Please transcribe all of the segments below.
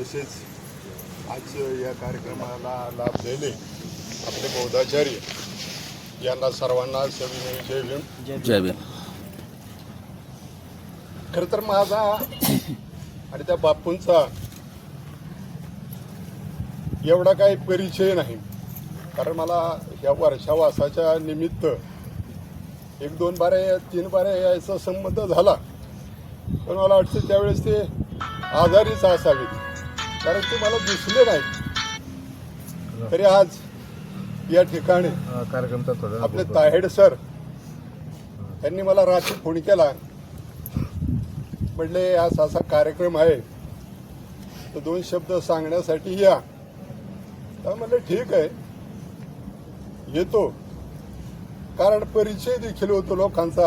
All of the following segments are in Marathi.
तसेच आज या कार्यक्रमाला लाभ दिले आपले बौद्धाचार्य यांना सर्वांना सविनय जय भीम. जय भीम. खरं तर माझा आणि त्या बापूंचा एवढा काही परिचय नाही. कारण मला या वर्षावासाच्या निमित्त एक दोन बारे तीन बारे यायचा संबंध झाला. पण मला वाटतं त्यावेळेस ते आजारीच असावेत. कारण ते मला दिसले नाहीत. तरी आज या ठिकाणी आपले ताहेड सर यांनी मला रात्री फोन केला. म्हटले आज असा कार्यक्रम आहे. तर दोन शब्द सांगण्यासाठी या. तर म्हणलं ठीक आहे. येतो. कारण परिचय देखील होतो लोकांचा.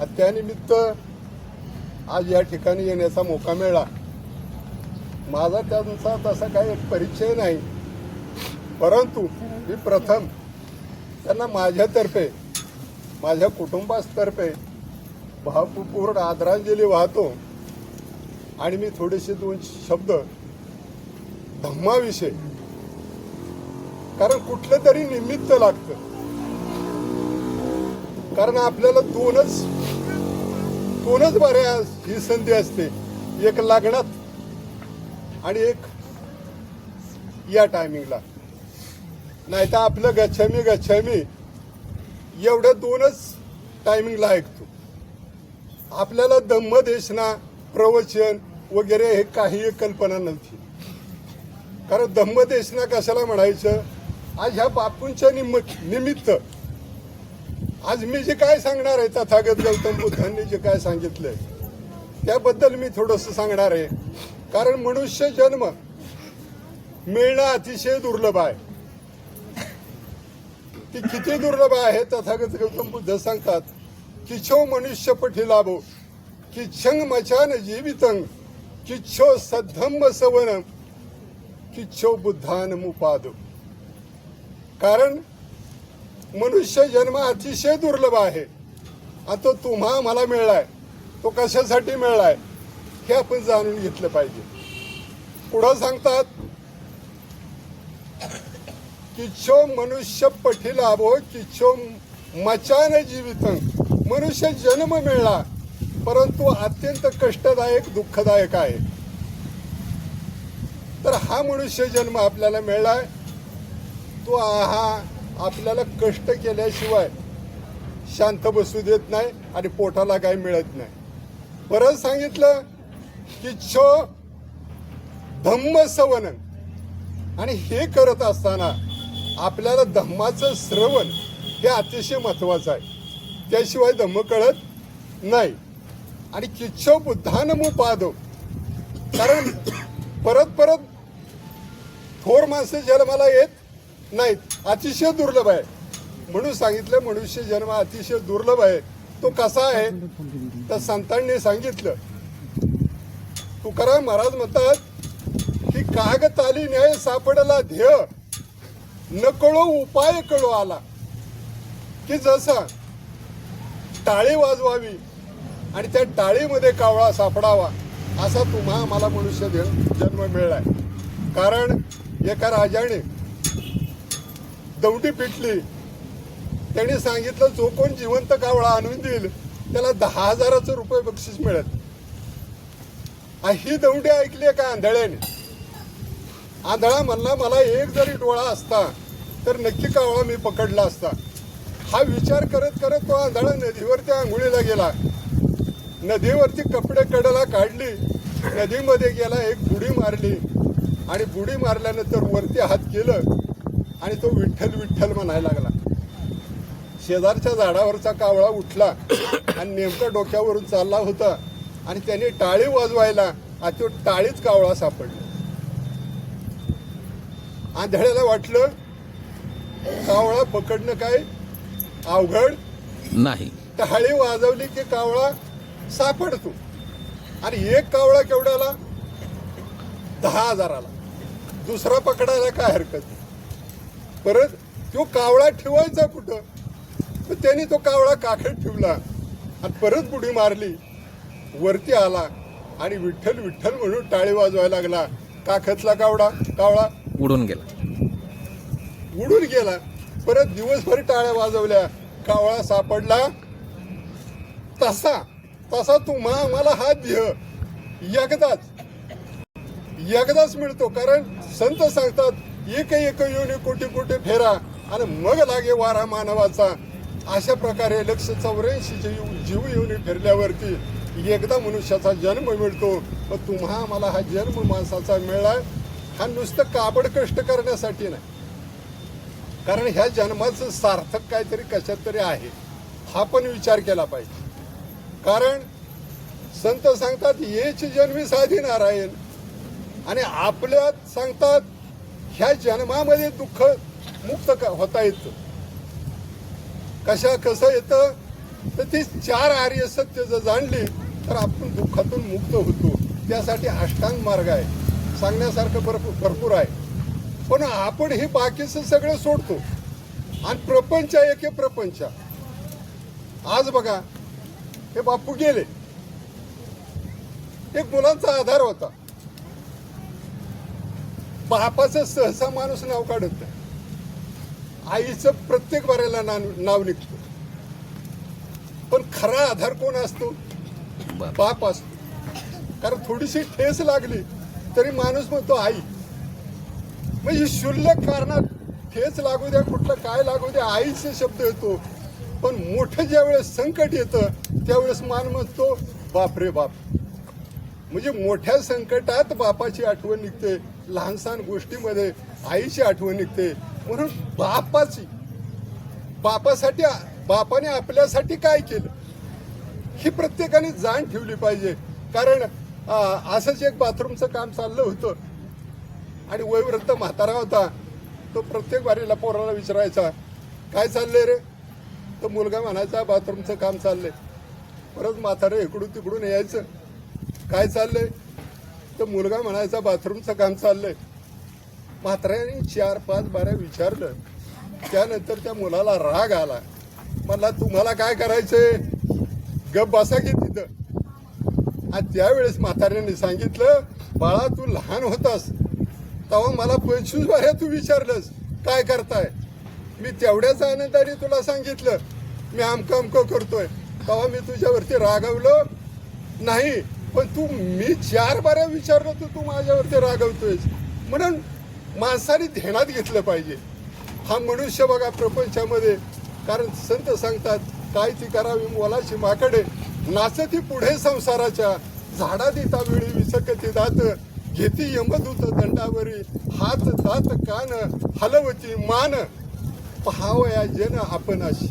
आणि त्यानिमित्त आज या ठिकाणी येण्याचा मोका मिळाला. माझा त्यांचा तसा काही परिचय नाही. परंतु मी प्रथम त्यांना माझ्यातर्फे माझ्या कुटुंबातर्फे भावपूर्ण आदरांजली वाहतो आणि मी थोडेसे दोन शब्द धम्माविषयी कारण कुठलं तरी निमित्त लागतं. कारण आपल्याला दोनच दोनच बऱ्या ही संधी असते. एक लग्नात आणि एक या टायमिंगला नाही तर आपलं गच्छामी गच्छामी एवढ्या दोनच टायमिंगला ऐकतो. आपल्याला धम्म देशना प्रवचन वगैरे हे काही कल्पना नव्हती. कारण धम्म देशना कशाला म्हणायचं? आज ह्या बापूंच्या निम निमित्त. आज मी जे काय सांगणार आहे तथागत गौतम बुद्धांनी जे काय सांगितलंय त्याबद्दल मी थोडंसं सांगणार आहे. कारण मनुष्य जन्म मिळणं अतिशय दुर्लभ आहे. ती किती दुर्लभ आहे तथागत गौतम बुद्ध सांगतात किछो मनुष्य पठी लाभो किच्छंग मचान जीवितंग किच्छो सद्धम्म सवन किच्छो बुद्धान मुपादो कारण मनुष्य जन्म अतिशय दुर्लभ आहे. आता तुम्हा मला मिळलाय तो कशासाठी मिळलाय? हे आपण जाणून घेतलं पाहिजे. पुढं सांगतात किच्छो मनुष्य पठी लाभो किच्छो मचान जीवित मनुष्य जन्म मिळला परंतु अत्यंत कष्टदायक दुःखदायक आहे. तर हा मनुष्य जन्म आपल्याला मिळलाय. तो हा आपल्याला कष्ट केल्याशिवाय शांत बसू देत नाही आणि पोटाला काही मिळत नाही. परत सांगितलं किच्छो धम्म सवनन आणि हे करत असताना आपल्याला धम्माचं श्रवण हे अतिशय महत्वाचं आहे. त्याशिवाय धम्म कळत नाही. आणि किच्छो बुद्धानमुपादो. कारण परत परत थोर माणसं जन्माला येत नाहीत. अतिशय दुर्लभ आहे. म्हणून सांगितलं मनुष्य जन्म अतिशय दुर्लभ आहे. तो कसा आहे? तर संतांनी सांगितलं तुकाराम महाराज म्हणतात की काग ताली न्याय सापडला ध्येय. नकळो उपाय कळो आला. की जसा टाळी वाजवावी आणि त्या टाळीमध्ये कावळा सापडावा असा तुम्हा मला मनुष्य जन- जन्म मिळला कारण एका राजाने दौडी पिटली. त्याने सांगितलं जो कोण जिवंत कावळा आणून देईल त्याला दहा हजाराचं रुपये बक्षीस मिळत ही दौंडी ऐकली का आंधळ्याने? आंधळा म्हणला मला एक जरी डोळा असता तर नक्की कावळा मी पकडला असता. हा विचार करत करत तो आंधळा नदीवरती आंघोळीला गेला. नदीवरती कपडे कडला काढली नदीमध्ये गेला एक बुडी मारली. आणि बुडी मारल्यानंतर वरती हात केलं आणि तो विठ्ठल विठ्ठल म्हणायला लागला. शेजारच्या झाडावरचा कावळा उठला आणि नेमका डोक्यावरून चालला होता. आणि त्याने टाळी वाजवायला आणि तो टाळीच कावळा सापडला. आंधळ्याला वाटलं कावळा पकडणं काय अवघड? नाही. टाळी वाजवली की कावळा सापडतो. आणि एक कावळा केवढ्याला? दहा हजाराला. दुसरा पकडायला काय हरकत नाही. परत तो कावळा ठेवायचा कुठं? त्याने तो कावळा काखेत ठेवला आणि परत बुडी मारली. वरती आला आणि विठ्ठल विठ्ठल म्हणून टाळी वाजवायला लागला. काखतला कावडा? कावळा? उडून गेला. उडून गेला. परत दिवसभर टाळ्या वाजवल्या. कावळा सापडला. तसा तसा तुम्हा आम्हाला हा देह एकदाच एकदाच मिळतो कारण संत सांगतात एक एक येऊन कोटी कोटी फेरा. आणि मग लागे वारा मानवाचा. अशा प्रकारे लक्ष चौऱ्याऐंशी जीव जीव येऊन फिरल्यावरती एकदा मनुष्याचा जन्म मिळतो व तुम्हा आम्हाला हा जन्म माणसाचा मिळला. हा नुसतं काबड कष्ट करण्यासाठी नाही. कारण ह्या जन्माचं सार्थक काहीतरी कशात तरी आहे. हा पण विचार केला पाहिजे. कारण संत सांगतात येच जन्मी साधी नारायण. आणि आपल्यात सांगतात ह्या जन्मामध्ये दुःख मुक्त होता येतं. कशा कसं येतं? तर ती चार आर्य सत्य जर जाणली तर आपण दुःखातून मुक्त होतो. त्यासाठी अष्टांग मार्ग आहे. सांगण्यासारखं भरपूर भरपूर आहे. पण आपण हे बाकीचं सगळं सोडतो. आणि प्रपंच एके प्रपंच. आज बघा हे बापू गेले. एक मुलांचा आधार होता. बापाचं सहसा माणूस नाव काढत नाही. आईचं प्रत्येक बऱ्याला नाव नाव पण खरा आधार कोण असतो? बाप. असतो कारण थोडीशी ठेस लागली तरी माणूस म्हणतो आई म्हणजे शुल्लक कारणात ठेच लागू द्या कुठलं काय लागू द्या आईचे शब्द येतो. पण मोठं ज्यावेळेस संकट येतं त्यावेळेस मान म्हणतो बाप रे बाप. म्हणजे मोठ्या संकटात बापाची आठवण निघते लहानसहान गोष्टीमध्ये आईची आठवण निघते. म्हणून बापाची बापासाठी बापाने आपल्यासाठी काय केलं? ही प्रत्येकाने जाण ठेवली पाहिजे. कारण असंच एक बाथरूमचं काम चाललं होतं आणि वयोवृद्ध म्हातारा होता तो प्रत्येक वारीला पोराला विचारायचा काय चाललंय रे? तो मुलगा म्हणायचा बाथरूमचं काम चाललंय. परत म्हातारं इकडून तिकडून यायचं काय चाललंय? तर मुलगा म्हणायचा बाथरूमचं काम चाललंय. म्हाताऱ्याने चार पाच बारा विचारलं. त्यानंतर त्या मुलाला राग आला. मला तुम्हाला काय करायचंय? गप बसा की तिथं. आणि त्यावेळेस म्हाताऱ्यांनी सांगितलं बाळा तू लहान होतास. तेव्हा मला पंचवीस बाऱ्या तू विचारलंस. काय करताय? मी तेवढ्याच आनंदाने तुला सांगितलं. मी आमकं अमकं करतोय? तेव्हा मी तुझ्यावरती रागवलो. नाही पण तू मी चार बाऱ्या विचारलं तर तू माझ्यावरती रागवतोयस. म्हणून माणसाने ध्यानात घेतलं पाहिजे. हा मनुष्य बघा प्रपंचामध्ये. कारण संत सांगतात काय ती करावी मोलाची माकडे. नाचती पुढे संसाराच्या. झाडा देता वेळी विसकती दात. घेती यमदूत दंडावरी. हात दात कान. हलवती मान. पहावया जन आपण अशी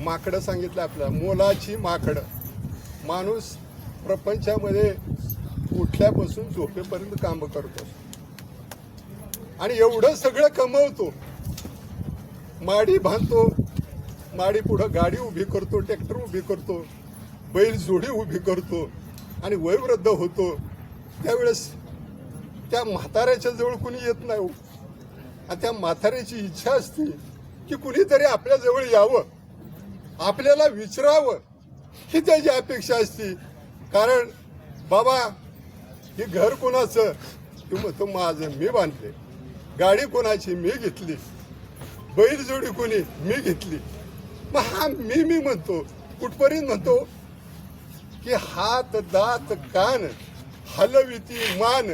माकडं सांगितलं आपल्याला. मोलाची माकडं. माणूस प्रपंचामध्ये उठल्यापासून झोपेपर्यंत काम करतो. आणि एवढं सगळं कमवतो. माडी बांधतो. माडी पुढं गाडी उभी करतो ट्रॅक्टर उभी करतो बैल जोडी उभी करतो आणि वयवृद्ध होतो. त्यावेळेस त्या म्हाताऱ्याच्या जवळ कुणी येत नाही हो. आणि त्या म्हाताऱ्याची इच्छा असते की कुणीतरी आपल्याजवळ यावं. आपल्याला विचारावं ही त्याची अपेक्षा असते. कारण बाबा हे घर कोणाचं? तू म्हणतो माझं मी बांधले. गाडी कोणाची? मी घेतली. बैल जोडी कोणी? मी घेतली. मग हा मी मी म्हणतो कुठपर्यंत म्हणतो की हात दात कान हलविती मान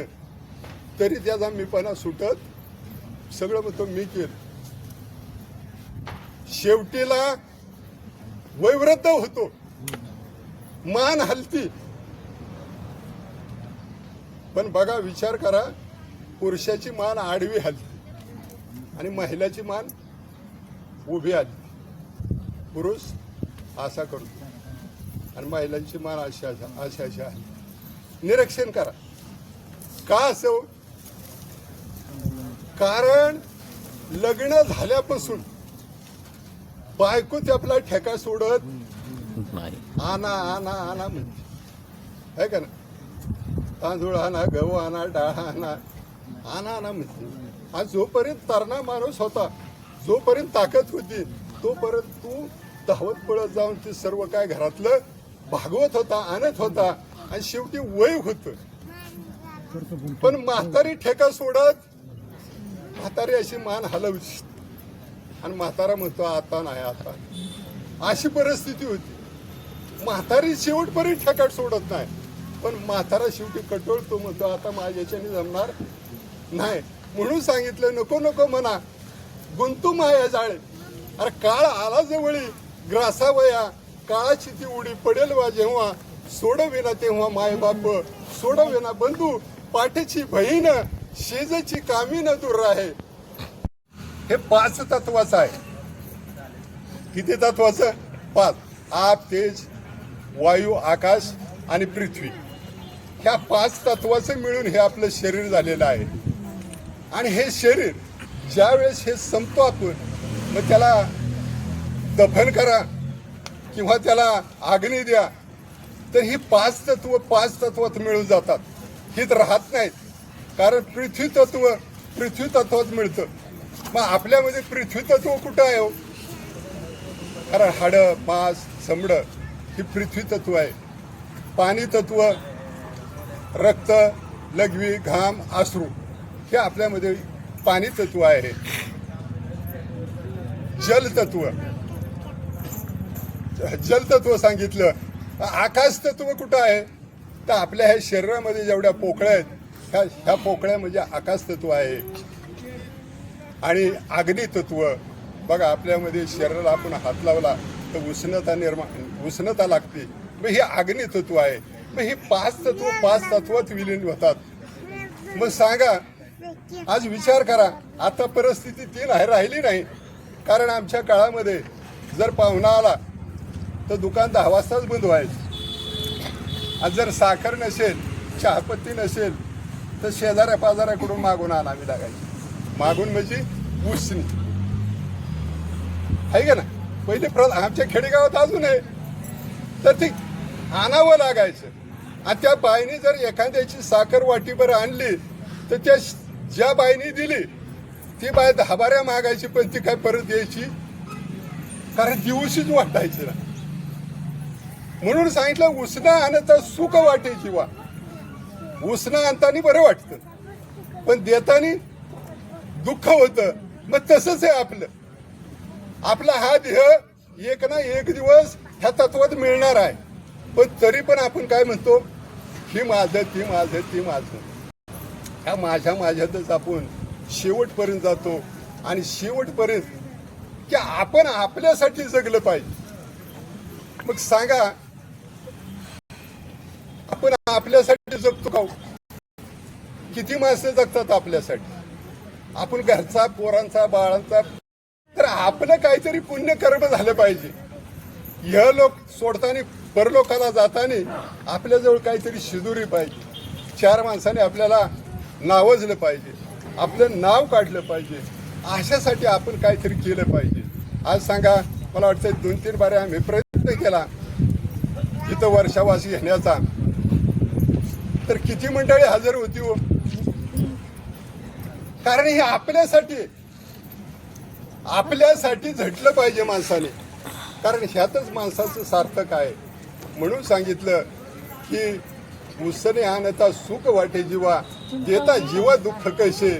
तरी त्याचा मीपणा सुटत सगळं म्हणतो मी केलं. शेवटीला वयवृद्ध होतो. मान हलती. पण बघा विचार करा पुरुषाची मान आडवी हलती आणि महिलाची मान उभी आली पुरुष असा करतो. आणि महिलांची मान अशी अशा अशा अशा आहे. निरीक्षण करा. का असं? कारण लग्न झाल्यापासून बायको ते आपला ठेका सोडत नाही. आना आना आना म्हणते. आहे का ना तांदूळ आणा गहू आणा डाळ आणा आणा आणा म्हणते. आणि जोपर्यंत तरणा माणूस होता जोपर्यंत ताकद होती तोपर्यंत तू धावत पळत जाऊन ते सर्व काय घरातलं भागवत होता आणत होता आणि शेवटी वय होत. पण म्हातारी ठेका सोडत म्हातारी अशी मान हलवशी आणि म्हातारा म्हणतो आता नाही आता अशी परिस्थिती होती. म्हातारी शेवटपर्यंत ठेकाट सोडत नाही. पण म्हातारा शेवटी कटोळतो म्हणतो आता माझ्याच्याने जमणार नाही. म्हणून सांगितलं नको नको म्हणा. गुंतू माया जाळे अरे काळ आला जवळी ग्रासावया काळाची ती उडी पडेल वा जेव्हा. सोडविना तेव्हा माय बाप सोडविना बंधू पाठीची बहीण शेजाची कामी न दूर राहे. हे पाच तत्वाचं आहे. किती तत्वाचं? पाच. आप तेज वायू आकाश आणि पृथ्वी. ह्या पाच तत्वाचं मिळून हे आपलं शरीर झालेलं आहे. आणि हे शरीर ज्यावेळेस हे संपतो आपण मग त्याला दफन करा किंवा त्याला आग्नी द्या तर ही पाच तत्व पाच तत्वात मिळून जातात. हित राहत नाहीत. कारण पृथ्वी तत्व पृथ्वी तत्वात मिळतं. मग आपल्यामध्ये पृथ्वी तत्व कुठं आहे हो? कारण हाडं मांस चमडं ही पृथ्वी तत्व आहे. पाणी तत्व रक्त लघवी घाम अश्रू हे आपल्यामध्ये पाणी तत्व आहे. जल तत्व. तत्व सांगितलं. आकाश तत्व कुठं आहे? तर आपल्या ह्या शरीरामध्ये जेवढ्या पोकळ्या आहेत ह्या ह्या पोकळ्या म्हणजे आकाश तत्व आहे. आणि अग्नी तत्व. बघा आपल्यामध्ये शरीराला आपण हात लावला तर उष्णता निर्माण उष्णता लागते. मग हे अग्नी तत्व आहे. मग हे पाच तत्व पाच तत्वात विलीन होतात. मग सांगा आज विचार करा आता परिस्थिती ती राहिली नाही. कारण आमच्या काळामध्ये जर पाहुणा आला तर दुकान दहा वाजताच बंद व्हायचं. आणि जर साखर नसेल चहापत्ती नसेल तर शेजाऱ्या पाजाऱ्याकडून मागून आणावी लागायची. मागून म्हणजे उसणी आहे का ना? पहिले प्र आमच्या खेडेगावात अजून आहे. तर ती आणावं लागायचं. आणि त्या बाईने जर एखाद्याची साखर वाटीभर आणली तर त्या ज्या बाईने दिली ती बाय दहाबाऱ्या मागायची पण ती काय परत यायची? कारण दिवशीच वाटायची ना. म्हणून सांगितलं उसना आणता सुख वाटायची वा उसना आणताना बरं वाटतं. पण देताना दुःख होतं. मग तसंच आहे आपलं. आपला हा देह एक ना एक दिवस ह्या तत्वात मिळणार आहे. पण तरी पण आपण काय म्हणतो? ही माझं ती माझं ती माझं. ह्या माझ्या माझ्यातच आपण शेवटपर्यंत जातो आणि शेवटपर्यंत की आपण आपल्यासाठी जगलं पाहिजे. मग सांगा आपण आपल्यासाठी जगतो का हो? किती माणसं जगतात आपल्यासाठी? आपण घरचा पोरांचा बाळांचा तर आपलं काहीतरी पुण्यकर्म झालं पाहिजे. ह्या लोक सोडताना परलोकाला जाताना आपल्याजवळ काहीतरी शिदुरी पाहिजे. चार माणसाने आपल्याला नावजलं पाहिजे. आपलं नाव काढलं पाहिजे. अशासाठी आपण काहीतरी केलं पाहिजे. आज सांगा मला वाटतं दोन तीन बारे आम्ही प्रयत्न केला. इथं वर्षावासी घेण्याचा तर किती मंडळी हजर होती हो? कारण हे आपल्यासाठी आपल्यासाठी झटलं पाहिजे माणसाने. कारण ह्यातच माणसाचं सार्थक आहे. म्हणून सांगितलं की उसने आणता सुख वाटे जीवा. देता जीवा दुःख कैसे?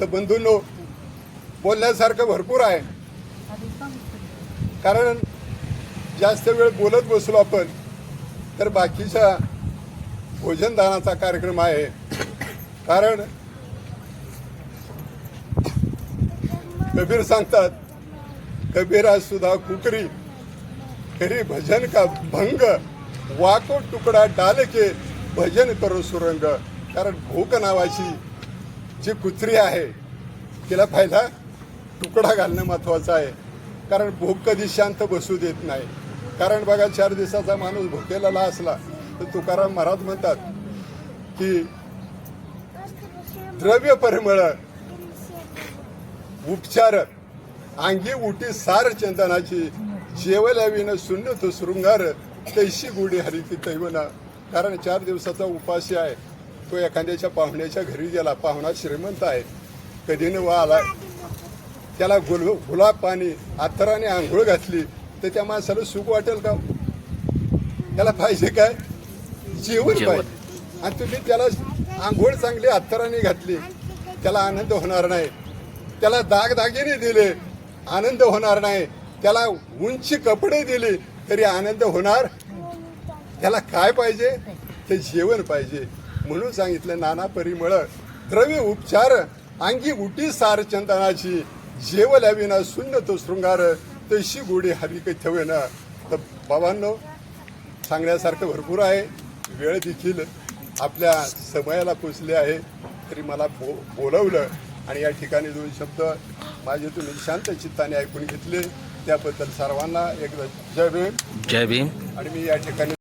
तर बंधूंनो बोलण्यासारखं भरपूर आहे. कारण जास्त वेळ बोलत बसलो आपण तर बाकीच्या भोजनदानाचा कार्यक्रम आहे. कारण कबीर सांगतात कबीरा सुधा कुकरी खरी भजन का भंग? वाको तुकडा डाल के भजन करो सुरंग. कारण भूक नावाची जी कुत्री आहे तिला पहिला तुकडा घालणं महत्वाचं आहे. कारण भूक कधी शांत बसू देत नाही. कारण बघा चार दिवसाचा माणूस भुकेला असला तर तुकाराम महाराज म्हणतात की द्रव्य परिमळ उपचार अंगी उटी सार चंदनाची जेवल्याविन शून्य तो शृंगार तैशी गुढी हरिती तैवना. कारण चार दिवसाचा उपाशी आहे. तो एखाद्याच्या पाहुण्याच्या घरी गेला पाहुणा श्रीमंत आहे. कधी न वा आला. त्याला गुल गुलाब पाणी अत्तराने आंघोळ घातली तर त्या माणसाला सुख वाटेल का? त्याला पाहिजे काय? जेवण जेवण. पाहिजे. आणि तुम्ही त्याला आंघोळ चांगली अत्तराने घातली त्याला आनंद होणार नाही. त्याला दागदागिने दिले आनंद होणार नाही. त्याला उंची कपडे दिले तरी आनंद होणार? त्याला काय पाहिजे? ते जेवण पाहिजे. म्हणून सांगितलं नाना परिमळ द्रव्य उपचार अंगी उटी सार चंदनाची जेवल्या विना शून्य तो शृंगार तशी गोडी हरिक ठेवेना तर बाबांनो सांगण्यासारखं भरपूर आहे. वेळ देखील आपल्या समयाला पोचले आहे. तरी मला बो बोलवलं आणि या ठिकाणी दोन शब्द माझे तुम्ही शांत चित्ताने ऐकून घेतले. त्याबद्दल सर्वांना एकदा जय भीम. जय भीम. आणि मी या ठिकाणी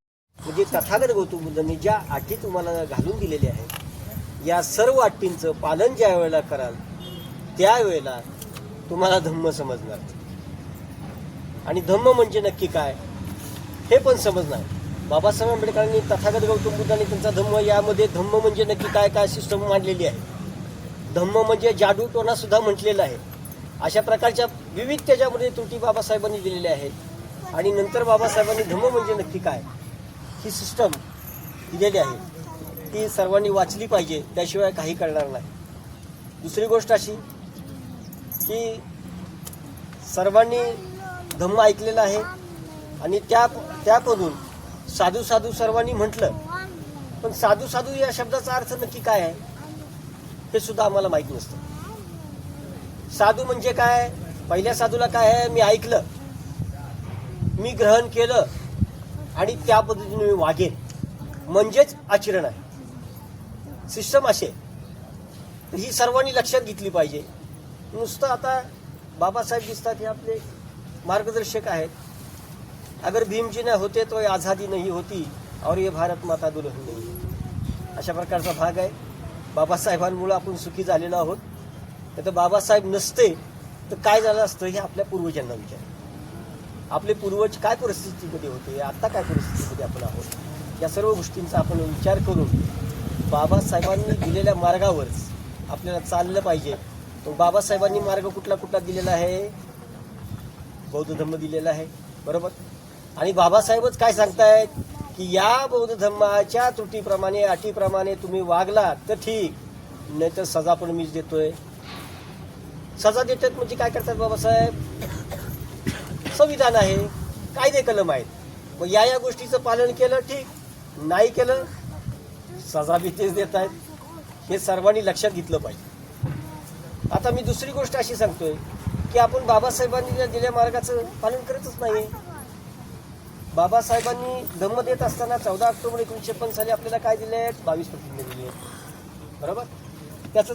म्हणजे तथागत गौतम बुद्धांनी ज्या अटी तुम्हाला घालून दिलेल्या आहेत या सर्व अटींचं पालन ज्या वेळेला कराल त्यावेळेला तुम्हाला धम्म समजणार. आणि धम्म म्हणजे नक्की काय हे पण समजणार. बाबासाहेब आंबेडकरांनी तथागत गौतम बुद्धांनी त्यांचा धम्म यामध्ये धम्म म्हणजे नक्की काय काय सिस्टम मांडलेली आहे. धम्म म्हणजे जादूटोना सुद्धा म्हटलेला आहे. अशा प्रकारच्या विविध त्याच्यामध्ये त्रुटी बाबासाहेबांनी दिलेल्या आहेत. आणि नंतर बाबासाहेबांनी धम्म म्हणजे नक्की काय ही सिस्टम दिलेली आहे. ती सर्वांनी वाचली पाहिजे त्याशिवाय काही कळणार नाही. दुसरी गोष्ट अशी की सर्वांनी धम्म ऐकलेला आहे आणि त्या त्यामधून साधू साधू सर्वांनी म्हटलं पण साधू साधू या शब्दाचा अर्थ नक्की काय आहे? हे सुद्धा आम्हाला माहीत नसतं. साधू म्हणजे काय? पहिल्या साधूला काय आहे? मी ऐकलं. मी ग्रहण केलं. आणि त्या पद्धतीने मी वागेन. म्हणजेच आचरण आहे. सिस्टम असे ही सर्वांनी लक्षात घेतली पाहिजे. नुसतं आता बाबासाहेब दिसतात हे आपले मार्गदर्शक आहेत. अगर भीमजी नाही होते तो आझादी नाही होती. और ये भारत माता दुल्हन नाही. अशा प्रकारचा भाग आहे. बाबासाहेबांमुळे आपण सुखी झालेलो आहोत. नाही तर बाबासाहेब नसते तर काय झालं असतं हे आपल्या पूर्वजांना विचार. आपले पूर्वज काय परिस्थितीमध्ये होते आत्ता काय परिस्थितीमध्ये आपण आहोत? या सर्व गोष्टींचा आपण विचार करून बाबासाहेबांनी दिलेल्या मार्गावरच आपल्याला चाललं पाहिजे. तो बाबासाहेबांनी मार्ग कुठला कुठला दिलेला आहे? बौद्ध धम्म दिलेला आहे बरोबर? आणि बाबासाहेबच काय सांगतायत? की या बौद्ध धर्माच्या त्रुटीप्रमाणे अटीप्रमाणे तुम्ही वागला तर ठीक नाही तर सजा पण मीच देतोय. सजा देतात म्हणजे काय करतात बाबासाहेब? संविधान आहे कायदे कलम आहेत. मग या या गोष्टीचं पालन केलं ठीक. नाही केलं सजा बी तेच देत आहेत. हे सर्वांनी लक्षात घेतलं पाहिजे. आता मी दुसरी गोष्ट अशी सांगतोय की आपण बाबासाहेबांनी दिल्या मार्गाचं पालन करतच नाही बाबासाहेबांनी धम्म देत असताना चौदा ऑक्टोबर एकोणीसशे पण साली आपल्याला काय दिले आहेत? बावीस प्रतिज्ञा दिली आहेत. बरोबर? त्याचं